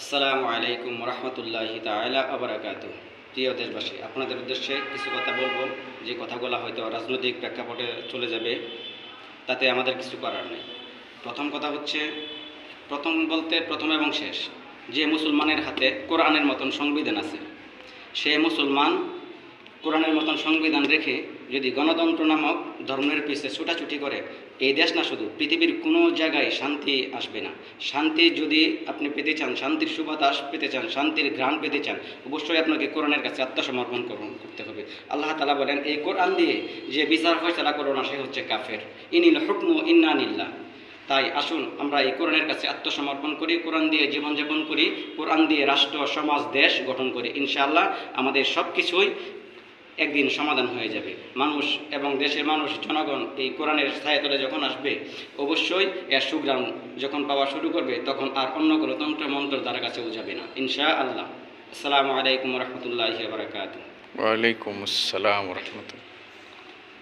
আসসালামু আলাইকুম রহমতুল্লাহি তালা আবরাকাত প্রিয় দেশবাসী, আপনাদের উদ্দেশ্যে কিছু কথা বলব। যে কথাগুলো হয়তো রাজনৈতিক প্রেক্ষাপটে চলে যাবে, তাতে আমাদের কিছু করার নেই। প্রথম কথা হচ্ছে, প্রথম বলতে প্রথম এবং শেষ, যে মুসলমানের হাতে কোরআনের মতন সংবিধান আছে, সে মুসলমান কোরআনের মতন সংবিধান রেখে যদি গণতন্ত্র নামক ধর্মের পিছে ছুটাছুটি করে, এই দেশ না শুধু পৃথিবীর কোনো জায়গায় শান্তি আসবে না। শান্তি যদি আপনি পেতে চান, শান্তির সুবাতাস পেতে চান, শান্তির ঘ্রাণ পেতে চান, অবশ্যই আপনাকে কোরআনের কাছে আত্মসমর্পণ করতে হবে। আল্লাহ তালা বলেন, এই কোরআন দিয়ে যে বিচার ফয়সলা করো না, সে হচ্ছে কাফের। ইনিল হুকমু ইন্নানিল্লাহ তাই আসুন, আমরা এই কোরআনের কাছে আত্মসমর্পণ করি, কোরআন দিয়ে জীবনযাপন করি, কোরআন দিয়ে রাষ্ট্র, সমাজ, দেশ গঠন করি। ইনশাআল্লাহ আমাদের সব কিছুই একদিন সমাধান হয়ে যাবে। মানুষ এবং দেশের মানুষ, জনগণ এই কোরআনের ছায়াতলে যখন আসবে, অবশ্যই এর সুগ্রাম যখন পাওয়া শুরু করবে, তখন আর অন্য কোনো তন্ত্র মন্ত্র তার কাছেও যাবে না। ইনশা আল্লাহ আসসালামু আলাইকুম রহমতুল্লাহ বারকাত ওয়ালাইকুম আসসালাম রহমতুল্লাহ।